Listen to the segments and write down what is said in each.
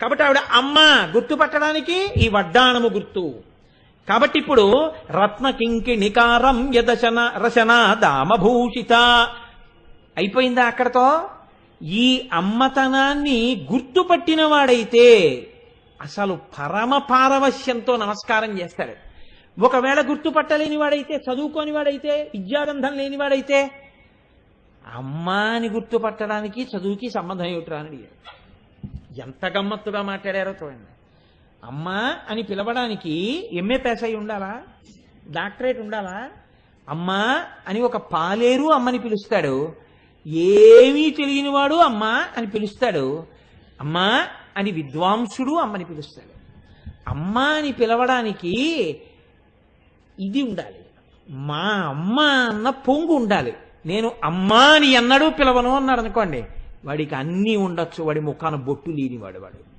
కాబట్టి ఆవిడ అమ్మ గుర్తుపట్టడానికి ఈ వడ్డాణము గుర్తు. కాబట్టి ఇప్పుడు రత్న కింకిణికారం యదశన రచన దామభూషిత. అయిపోయిందా అక్కడతో? ఈ అమ్మతనాన్ని గుర్తుపట్టిన వాడైతే అసలు పరమ పారవశ్యంతో నమస్కారం చేస్తాడు. ఒకవేళ గుర్తుపట్టలేని వాడైతే చదువుకోని వాడైతే విద్యాగంధం లేని వాడైతే అమ్మాని గుర్తుపట్టడానికి చదువుకి సంబంధం ఏమిట్రా అని అడిగాడు. ఎంత గమ్మత్తుగా మాట్లాడారో చూడండి. అమ్మా అని పిలవడానికి ఎంఏ పాస్ అయి ఉండాలా? డాక్టరేట్ ఉండాలా? అమ్మా అని ఒక పాలేరు అమ్మని పిలుస్తాడు. ఏమీ తెలియని వాడు అమ్మా అని పిలుస్తాడు. అమ్మా అని విద్వాంసుడు అమ్మని పిలుస్తాడు. అమ్మా అని పిలవడానికి ఇది ఉండాలి. మా అమ్మ అన్న పొంగు ఉండాలి. నేను అమ్మా అని ఎన్నడూ పిలవను అన్నాడు అనుకోండి. వాడికి అన్నీ ఉండొచ్చు వాడి ముఖాన బొట్టు లేనివాడు వాడు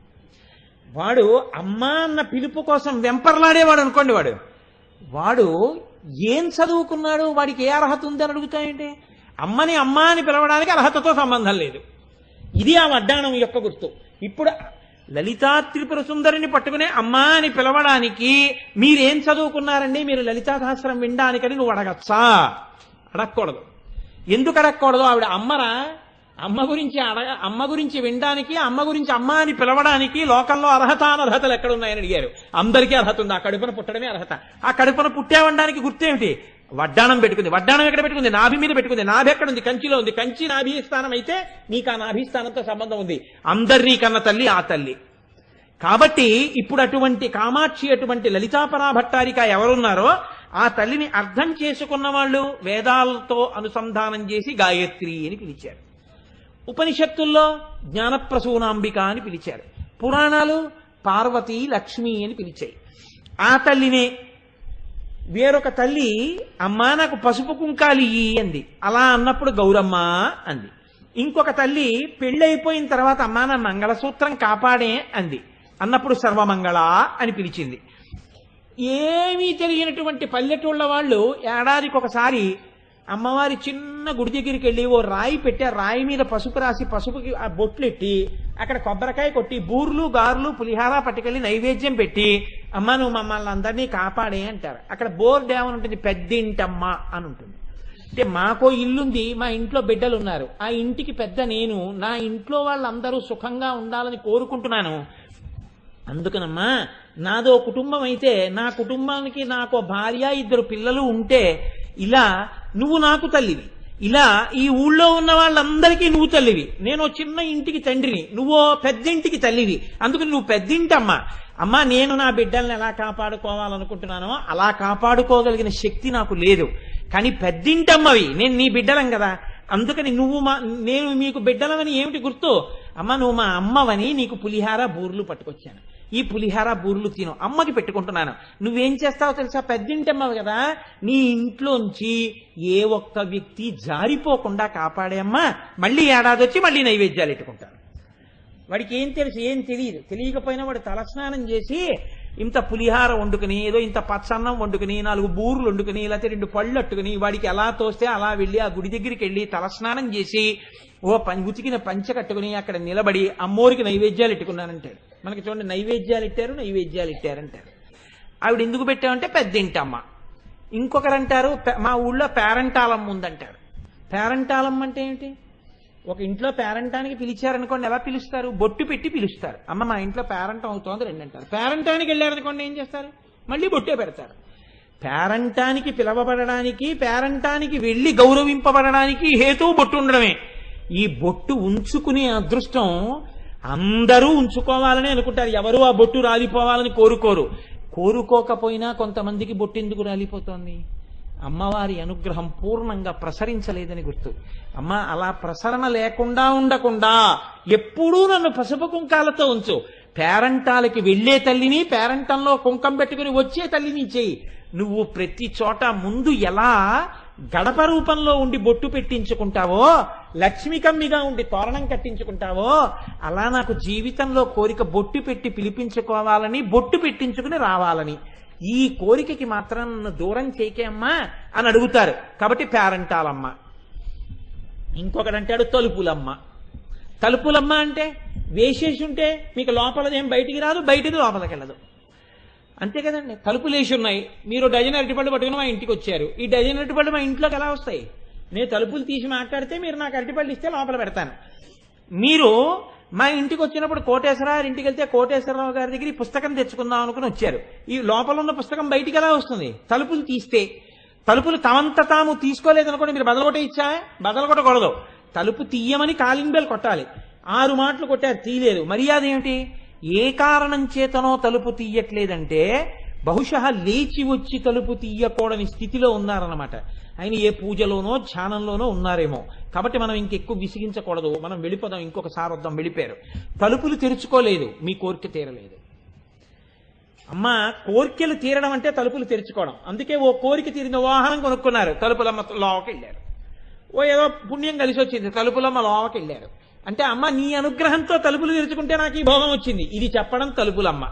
వాడు. అమ్మా అన్న పిలుపు కోసం వెంపర్లాడేవాడు అనుకోండి వాడు. వాడు ఏం చదువుకున్నాడు వాడికి ఏ అర్హత ఉందని అడుగుతాయంటే అమ్మని అమ్మా అని పిలవడానికి అర్హతతో సంబంధం లేదు. ఇది ఆ వడ్డాణం యొక్క గుర్తు. ఇప్పుడు లలితా త్రిపుర సుందరిని పట్టుకునే అమ్మా అని పిలవడానికి మీరేం చదువుకున్నారండి? మీరు లలితా సహస్రం వినడానికని నువ్వు అడగచ్చా? అడగకూడదు. ఎందుకు అడగకూడదు? ఆవిడ అమ్మరా అమ్మ గురించి అడగ అమ్మ గురించి వినడానికి అమ్మ గురించి అమ్మ అని పిలవడానికి లోకంలో అర్హత అనర్హతలు ఎక్కడున్నాయని అడిగారు. అందరికీ అర్హత ఉంది. ఆ కడుపున పుట్టడమే అర్హత. ఆ కడుపున పుట్టేవడానికి గుర్తేమిటి? వడ్డాణం పెట్టుకుంది. వడ్డాణం ఎక్కడ పెట్టుకుంది? నాభి మీద పెట్టుకుంది. నాభి ఎక్కడ ఉంది కంచిలో ఉంది. కంచి నాభి స్థానం అయితే నీకు ఆ నాభి స్థానంతో సంబంధం ఉంది. అందరినీ కన్న తల్లి ఆ తల్లి. కాబట్టి ఇప్పుడు అటువంటి కామాక్షి అటువంటి లలితాపరా భట్టారిక ఎవరున్నారో ఆ తల్లిని అర్థం చేసుకున్న వాళ్ళు వేదాలతో అనుసంధానం చేసి గాయత్రి అని పిలిచారు. ఉపనిషత్తుల్లో జ్ఞానప్రసూనాంబిక అని పిలిచారు. పురాణాలు పార్వతి లక్ష్మి అని పిలిచాయి. ఆ తల్లినే వేరొక తల్లి అమ్మా నాకు పసుపు కుంకాలు ఇయ్యి అంది. అలా అన్నప్పుడు గౌరమ్మ అంది. ఇంకొక తల్లి పెళ్ళైపోయిన తర్వాత అమ్మా నా మంగళసూత్రం కాపాడే అంది. అన్నప్పుడు సర్వమంగళ అని పిలిచింది. ఏమీ తెలియనటువంటి పల్లెటూళ్ళ వాళ్ళు ఏడాదికి ఒకసారి అమ్మవారి చిన్న గుడి దగ్గరికి వెళ్ళి ఓ రాయి పెట్టి ఆ రాయి మీద పసుపు రాసి పసుపుకి ఆ బొట్లెట్టి అక్కడ కొబ్బరికాయ కొట్టి బూర్లు గారులు పులిహార పట్టుకెళ్ళి నైవేద్యం పెట్టి అమ్మ నువ్వు మమ్మల్ని అందరినీ కాపాడే అంటారు. అక్కడ బోర్డు ఏమని ఉంటుంది పెద్దింటమ్మ అని ఉంటుంది. అంటే మాకో ఇల్లుంది మా ఇంట్లో బిడ్డలు ఉన్నారు ఆ ఇంటికి పెద్ద నేను నా ఇంట్లో వాళ్ళందరూ సుఖంగా ఉండాలని కోరుకుంటున్నాను. అందుకనమ్మా నాదో కుటుంబం అయితే నా కుటుంబానికి నాకు భార్య ఇద్దరు పిల్లలు ఉంటే ఇలా నువ్వు నాకు తల్లివి. ఇలా ఈ ఊళ్ళో ఉన్న వాళ్ళందరికీ నువ్వు తల్లివి. నేను చిన్న ఇంటికి తండ్రిని నువ్వు పెద్దింటికి తల్లివి. అందుకని నువ్వు పెద్దింటమ్మా. అమ్మా నేను నా బిడ్డల్ని ఎలా కాపాడుకోవాలనుకుంటున్నానో అలా కాపాడుకోగలిగిన శక్తి నాకు లేదు. కానీ పెద్దింటమ్మవి నేను నీ బిడ్డలం కదా. అందుకని నువ్వు మా నేను మీకు బిడ్డలమని ఏమిటి గుర్తు? అమ్మ నువ్వు మా అమ్మవని నీకు పులిహార బూర్లు పట్టుకొచ్చాను. ఈ పులిహార బూర్లు తిను. అమ్మకి పెట్టుకుంటున్నాను. నువ్వేం చేస్తావో తెలుసా? పెద్దింటమ్మవు కదా. నీ ఇంట్లోంచి ఏ ఒక్క వ్యక్తి జారిపోకుండా కాపాడేమ్మా మళ్ళీ ఏడాది వచ్చి మళ్ళీ నైవేద్యాలు పెట్టుకుంటాను వాడికి ఏం తెలుసు ఏం తెలియదు. తెలియకపోయినా వాడు తలస్నానం చేసి ఇంత పులిహార వండుకుని ఏదో ఇంత పచ్చన్నం వండుకుని నాలుగు బూర్లు వండుకుని లేకపోతే రెండు పళ్ళు అట్టుకుని వాడికి ఎలా తోస్తే అలా వెళ్ళి ఆ గుడి దగ్గరికి వెళ్ళి తలస్నానం చేసి ఓ పం ఉతికిన పంచ కట్టుకుని అక్కడ నిలబడి అమ్మోరికి నైవేద్యాలు ఎట్టుకున్నానంటాడు మనకి చూడండి నైవేద్యాలు ఇట్టారు నైవేద్యాలు ఇట్టారంటారు. ఆవిడ ఎందుకు పెట్టామంటే పెద్దింటమ్మ. ఇంకొకరు అంటారు మా ఊళ్ళో పేరంటాలమ్మ ఉందంటారు. పేరంటాలమ్మ అంటే ఏమిటి ఒక ఇంట్లో పేరంటానికి పిలిచారనుకోండి ఎలా పిలుస్తారు? బొట్టు పెట్టి పిలుస్తారు. అమ్మ మా ఇంట్లో పేరంటం అవుతోంది రెండు అంటారు పేరంటానికి వెళ్ళారనుకోండి ఏం చేస్తారు? మళ్ళీ బొట్టే పెడతారు. పేరంటానికి పిలవబడడానికి పేరంటానికి వెళ్ళి గౌరవింపబడడానికి హేతువు బొట్టు ఉండడమే. ఈ బొట్టు ఉంచుకునే అదృష్టం అందరూ ఉంచుకోవాలని అనుకుంటారు. ఎవరు ఆ బొట్టు రాలిపోవాలని కోరుకోరు. కోరుకోకపోయినా కొంతమందికి బొట్టు ఎందుకు రాలిపోతోంది? అమ్మవారి అనుగ్రహం పూర్ణంగా ప్రసరించలేదని గుర్తు. అమ్మ అలా ప్రసరణ లేకుండా ఉండకుండా ఎప్పుడూ నన్ను పసుపు కుంకాలతో ఉంచు. పేరంటాలకి వెళ్ళే తల్లిని పేరంటంలో కుంకం పెట్టుకుని వచ్చే తల్లిని చేయి. నువ్వు ప్రతి చోట ముందు ఎలా గడప రూపంలో ఉండి బొట్టు పెట్టించుకుంటావో లక్ష్మికమ్మిగా ఉండి తోరణం కట్టించుకుంటావో అలా నాకు జీవితంలో కోరిక బొట్టు పెట్టి పిలిపించుకోవాలని బొట్టు పెట్టించుకుని రావాలని. ఈ కోరికకి మాత్రం నన్ను దూరం చేయకే అమ్మా అని అడుగుతారు. కాబట్టి పేరంటాలమ్మ. ఇంకొకడు అంటాడు తలుపులమ్మ. తలుపులమ్మ అంటే వేసేసి ఉంటే మీకు లోపలదేం బయటికి రాదు బయటిది లోపలికి వెళ్ళదు అంతే కదండి. తలుపులు వేసి ఉన్నాయి మీరు డజన్ అరటిపళ్ళు పట్టుకుని మా ఇంటికి వచ్చారు. ఈ డజన్ అరటిపళ్ళు మా ఇంట్లోకి ఎలా వస్తాయి? నేను తలుపులు తీసి మాట్లాడితే మీరు నాకు అరటిపళ్ళు ఇస్తే లోపల పెడతాను. మీరు మా ఇంటికి వచ్చినప్పుడు కోటేశ్వరరావు ఇంటికి వెళ్తే కోటేశ్వరరావు గారి దగ్గర ఈ పుస్తకం తెచ్చుకుందాం అనుకుని వచ్చారు. ఈ లోపల ఉన్న పుస్తకం బయటికి ఎలా వస్తుంది? తలుపులు తీస్తే. తలుపులు తమంత తాము తీసుకోలేదనుకోండి మీరు బదలగొట ఇచ్చా? బదలగొట్టకూడదు. తలుపు తీయమని కాలింగ్ బెల్ కొట్టాలి. ఆరు మాటలు కొట్టారు తీయలేదు. మర్యాద ఏమిటి? ఏ కారణం చేతనో తలుపు తీయట్లేదంటే బహుశ లేచి వచ్చి తలుపు తీయకూడని స్థితిలో ఉన్నారన్నమాట. ఆయన ఏ పూజలోనో ధ్యానంలోనో ఉన్నారేమో. కాబట్టి మనం ఇంకెక్కువ విసిగించకూడదు. మనం వెళ్ళిపోదాం ఇంకొకసారి వద్దాం వెళ్ళిపోయారు. తలుపులు తెరుచుకోలేదు మీ కోరిక తీరలేదు. అమ్మ కోరికలు తీరడం అంటే తలుపులు తెరుచుకోవడం. అందుకే ఓ కోరిక తీరిన వాహనం కొనుక్కున్నారు. తలుపులమ్మ లోవకి వెళ్ళారు ఓ ఏదో పుణ్యం కలిసి వచ్చింది. తలుపులమ్మ లోవకి వెళ్ళారు అంటే అమ్మ నీ అనుగ్రహంతో తలుపులు తెరుచుకుంటే నాకు ఈ భోగం వచ్చింది. ఇది చెప్పడం తలుపులమ్మ.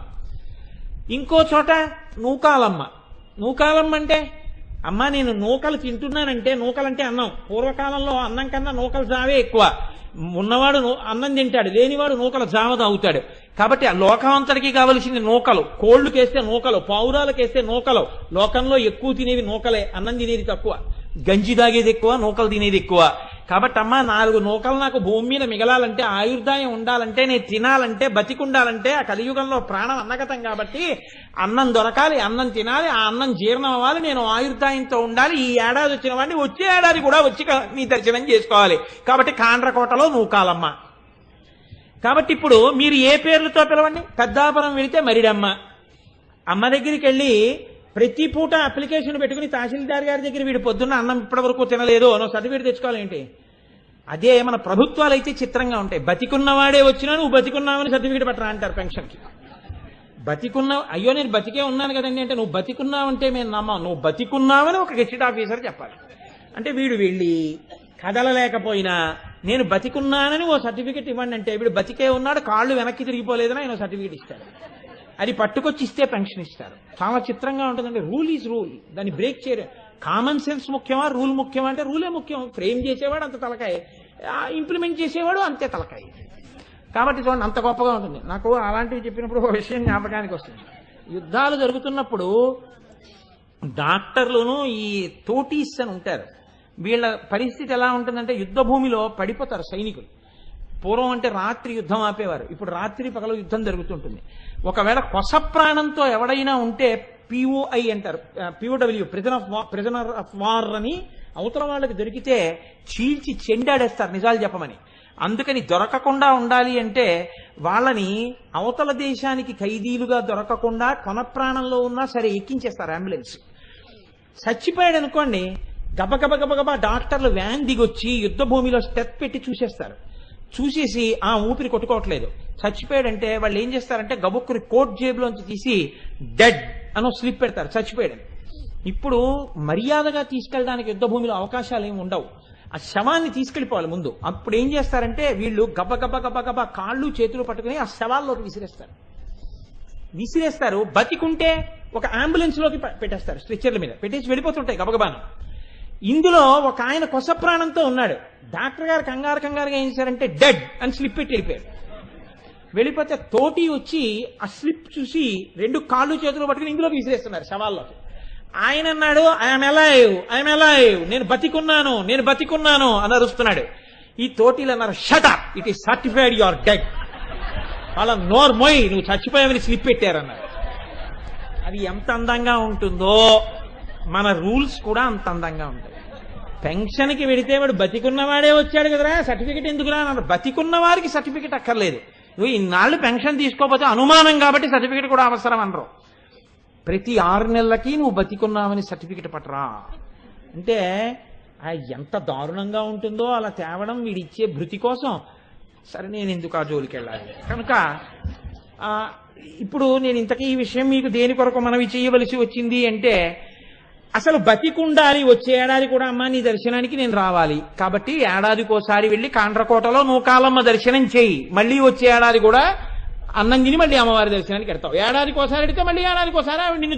ఇంకో చోట నూకాలమ్మ. నూకాలమ్మ అంటే అమ్మ నేను నూకలు తింటున్నానంటే నూకలంటే అన్నం. పూర్వకాలంలో అన్నం కన్నా నూకలు జావే ఎక్కువ. ఉన్నవాడు నూ- అన్నం తింటాడు లేనివాడు నూకల జావ తాగుతాడు. కాబట్టి ఆ లోకం అంతటికి కావలసింది నూకలు. కోళ్ళుకేస్తే నూకలు పావురాలకేస్తే నూకలు. లోకంలో ఎక్కువ తినేవి నూకలే అన్నం తినేది తక్కువ. గంజి తాగేది ఎక్కువ నూకలు తినేది ఎక్కువ. కాబట్టి అమ్మ నాలుగు నూకలు నాకు భూమి మీద మిగలాలంటే ఆయుర్దాయం ఉండాలంటే నేను తినాలంటే బతికుండాలంటే ఆ కలియుగంలో ప్రాణం అన్నగతం కాబట్టి అన్నం దొరకాలి అన్నం తినాలి ఆ అన్నం జీర్ణం అవ్వాలి నేను ఆయుర్దాయంతో ఉండాలి ఈ ఏడాది వచ్చిన వాడిని వచ్చే ఏడాది కూడా వచ్చి నీ దర్శనం చేసుకోవాలి. కాబట్టి కాండ్రకోటలో నూకాలమ్మ. కాబట్టి ఇప్పుడు మీరు ఏ పేర్లతో పిలవండి? పెద్దాపురం వెళితే మరిడమ్మ. అమ్మ దగ్గరికి వెళ్ళి ప్రతి పూట అప్లికేషన్ పెట్టుకుని తహసీల్దార్ గారి దగ్గర వీడు పొద్దున్న అన్నం ఇప్పటి వరకు తినలేదు అనో సర్టిఫికేట్ తెచ్చుకోవాలేంటి. అదే మన ప్రభుత్వాలు అయితే చిత్రంగా ఉంటాయి. బతికున్నవాడే వచ్చినా నువ్వు బతికున్నావని సర్టిఫికేట్ పట్టరా అంటారు పెన్షన్కి. బతికున్న అయ్యో నేను బతికే ఉన్నాను కదండి అంటే నువ్వు బతికున్నావంటే మేము నమ్మం. నువ్వు బతికున్నావని ఒక గెస్టెడ్ ఆఫీసర్ చెప్పాలి. అంటే వీడు వెళ్ళి కదలలేకపోయినా నేను బతికున్నానని ఓ సర్టిఫికెట్ ఇవ్వండి అంటే వీడు బతికే ఉన్నాడు కాళ్ళు వెనక్కి తిరిగిపోలేదని ఆయన సర్టిఫికెట్ ఇస్తాడు. అది పట్టుకొచ్చి ఇస్తే పెన్షన్ ఇస్తారు. చాలా చిత్రంగా ఉంటుందండి రూల్ ఈజ్ రూల్. దాన్ని బ్రేక్ చేయరు. కామన్ సెన్స్ ముఖ్యమా రూల్ ముఖ్యమా అంటే రూలే ముఖ్యం. ఫ్రేమ్ చేసేవాడు అంత తలకాయ. ఇంప్లిమెంట్ చేసేవాడు అంతే తలకాయ. కాబట్టి చూడండి అంత గొప్పగా ఉంటుంది. నాకు అలాంటివి చెప్పినప్పుడు ఒక విషయం జ్ఞాపకానికి వస్తుంది. యుద్ధాలు జరుగుతున్నప్పుడు డాక్టర్లును ఈ తోటీస్ అని ఉంటారు. వీళ్ళ పరిస్థితి ఎలా ఉంటుందంటే యుద్ధ భూమిలో పడిపోతారు సైనికులు. పూర్వం అంటే రాత్రి యుద్ధం ఆపేవారు. ఇప్పుడు రాత్రి పగలు యుద్ధం జరుగుతుంటుంది. ఒకవేళ కొస ప్రాణంతో ఎవడైనా ఉంటే పిఓఐ అంటారు. POW prisoner of prisoner of war అని అవతల వాళ్ళకి దొరికితే చీల్చి చెండాడేస్తారు నిజాలు చెప్పమని. అందుకని దొరకకుండా ఉండాలి అంటే వాళ్ళని అవతల దేశానికి ఖైదీలుగా దొరకకుండా కొన ప్రాణంలో ఉన్నా సరే ఎక్కించేస్తారు అంబులెన్స్. చచ్చిపోయాడు అనుకోండి గబగబ గబగబా డాక్టర్లు వ్యాన్ దిగొచ్చి యుద్ధ భూమిలో స్టెప్ పెట్టి చూసేస్తారు. చూసేసి ఆ ఊపిరి కొట్టుకోవట్లేదు. చచ్చిపోయాడంటే వాళ్ళు ఏం చేస్తారంటే గబుక్కుని కోట్ జేబులోంచి తీసి డెడ్ అని స్లిప్ పెడతారు. చచ్చిపోయాడని. ఇప్పుడు మర్యాదగా తీసుకెళ్ళడానికి యుద్ధ భూమిలో అవకాశాలు ఏమి ఉండవు. ఆ శవాన్ని తీసుకెళ్ళిపోవాలి ముందు. అప్పుడు ఏం చేస్తారంటే వీళ్ళు గబ గబ గబ గబ కాళ్ళు చేతులు పట్టుకుని ఆ శవాల్లోకి విసిరేస్తారు. విసిరేస్తారు. బతికుంటే ఒక అంబులెన్స్లోకి పెట్టేస్తారు. స్ట్రెచ్చర్ల మీద. పెట్టేసి వెళ్ళిపోతుంటాయి గబగబాను. ఇందులో ఒక ఆయన కొస ప్రాణంతో ఉన్నాడు. డాక్టర్ గారు కంగారు కంగారుగా ఏం చేశారంటే డెడ్ అని స్లిప్ పెట్టి వెళ్ళిపోయారు. వెళ్ళిపోతే తోటి వచ్చి ఆ స్లిప్ చూసి రెండు కాళ్ళు చేతులు పట్టుకుని ఇందులో విసిరేస్తున్నారు శవాల్లోకి. ఆయన అన్నాడు ఐఎమ్ ఎలైవ్ ఐఎమ్ ఎలైవ్ నేను బతికున్నాను నేను బతికున్నాను అని అరుస్తున్నాడు. ఈ తోటీలు అన్నారు shut up it is certified your dead వాళ్ళ నోర్మోయ్ నువ్వు చచ్చిపోయావని స్లిప్ పెట్టారన్నారు. అది ఎంత అందంగా ఉంటుందో. మన రూల్స్ కూడా అంత అందంగా ఉంటాయి. పెన్షన్కి వెడితే వాడు బతికున్నవాడే వచ్చాడు కదరా సర్టిఫికెట్ ఎందుకురా అన్నాడు. బతికున్న వారికి సర్టిఫికెట్ అక్కర్లేదు. నువ్వు ఇన్నాళ్ళు పెన్షన్ తీసుకోకపోతే అనుమానం కాబట్టి సర్టిఫికెట్ కూడా అవసరం అనరు. ప్రతి ఆరు నెలలకి నువ్వు బతికున్నావని సర్టిఫికెట్ పట్టరా. అంటే ఆ ఎంత దారుణంగా ఉంటుందో అలా తేవడం వీడిచ్చే భృతి కోసం. సరే నేను ఎందుకు ఆ జోలికి వెళ్ళాలి? కనుక ఇప్పుడు నేను ఇంతకీ ఈ విషయం మీకు దేని కొరకు మనవి చేయవలసి వచ్చింది అంటే అసలు బతికుండాలి వచ్చే ఏడాది కూడా అమ్మా నీ దర్శనానికి నేను రావాలి. కాబట్టి ఏడాదికోసారి వెళ్ళి కాండ్రకోటలో నూకాలమ్మ దర్శనం చేయి. మళ్ళీ వచ్చే ఏడాది కూడా అన్నం తిని మళ్ళీ అమ్మవారి దర్శనానికి ఎడతావు ఏడాదికోసారి ఎడితే మళ్ళీ ఏడాదికోసారి ఆవిడ నిన్ను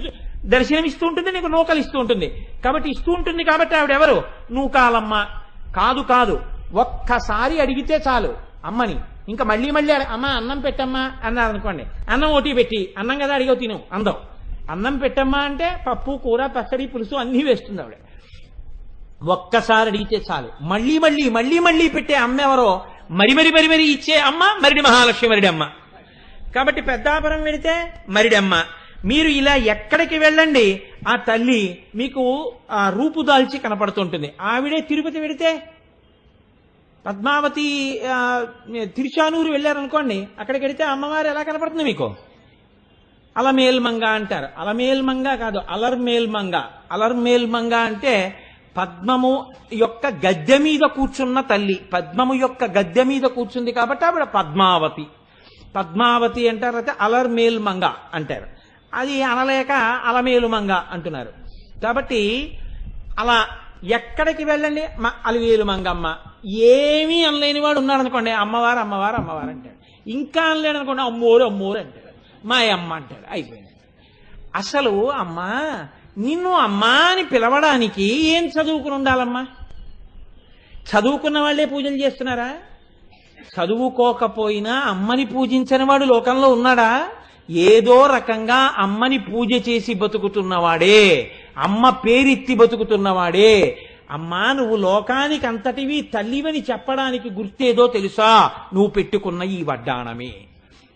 దర్శనం ఇస్తూ ఉంటుంది నీకు నూకలు ఇస్తూ ఉంటుంది. కాబట్టి ఇస్తూ ఉంటుంది కాబట్టి ఆవిడ ఎవరు? నూకాలమ్మ. కాదు కాదు. ఒక్కసారి అడిగితే చాలు అమ్మని. ఇంకా మళ్ళీ మళ్ళీ అమ్మ అన్నం పెట్టమ్మా అన్నారు అనుకోండి అన్నం ఓటి పెట్టి అన్నం కదా అడిగావు తిను అందం. అన్నం పెట్టమ్మా అంటే పప్పు కూర పచ్చడి పులుసు అన్నీ వేస్తుంది ఆవిడ. ఒక్కసారి అడిగితే చాలు. మళ్ళీ మళ్ళీ మళ్ళీ మళ్ళీ పెట్టే అమ్మ ఎవరో? మరి మరి మరి మరి ఇచ్చే అమ్మ మరిడి మహాలక్ష్మి మరిడి అమ్మ. కాబట్టి పెద్దాపురం వెళితే మరిడమ్మ మీరు ఇలా ఎక్కడికి వెళ్ళండి ఆ తల్లి మీకు ఆ రూపు దాల్చి కనపడుతుంటుంది. ఆవిడే తిరుపతి వెడితే పద్మావతి తిరుచానూరు వెళ్ళారనుకోండి అక్కడికి వెడితే అమ్మవారు ఎలా కనపడుతుంది మీకు? అలమేల్మంగ అంటారు. అలమేల్మంగ కాదు అలర్మేల్మంగ. అలర్మేల్మంగ అంటే పద్మము యొక్క గద్దె మీద కూర్చున్న తల్లి. పద్మము యొక్క గద్దె మీద కూర్చుంది కాబట్టి ఆవిడ పద్మావతి. పద్మావతి అంటారు అయితే అలర్మేల్మంగ అంటారు. అది అనలేక అలమేలుమంగ అంటున్నారు. కాబట్టి అలా ఎక్కడికి వెళ్ళండి? అలివేలు మంగమ్మ ఏమీ అనలేని వాడు ఉన్నాడు అనుకోండి అమ్మవారు అమ్మవారు అమ్మవారు అంటాడు. ఇంకా అనలేడు అనుకోండి అమ్మోరు అమ్మోరు అంటాడు. మా అమ్మ అంటాడు. అయిపోయింది. అసలు అమ్మా నిన్ను అమ్మా అని పిలవడానికి ఏం చదువుకుని ఉండాలమ్మా? చదువుకున్న వాళ్ళే పూజలు చేస్తున్నారా? చదువుకోకపోయినా అమ్మని పూజించని వాడు లోకంలో ఉన్నాడా? ఏదో రకంగా అమ్మని పూజ చేసి బతుకుతున్నవాడే. అమ్మ పేరెత్తి బతుకుతున్నవాడే. అమ్మా నువ్వు లోకానికి అంతటివి తల్లివని చెప్పడానికి గుర్తేదో తెలుసా? నువ్వు పెట్టుకున్న ఈ వడ్డాణమే.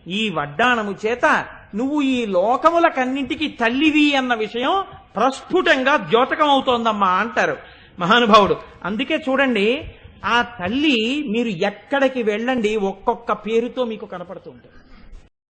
ఈ వడ్డాణము చేత నువ్వు ఈ లోకములకన్నింటికి తల్లివి అన్న విషయం ప్రస్ఫుటంగా ద్యోతకం అవుతోందమ్మా అంటారు మహానుభావుడు. అందుకే చూడండి ఆ తల్లి మీరు ఎక్కడికి వెళ్ళండి ఒక్కొక్క పేరుతో మీకు కనపడుతూ ఉంటుంది.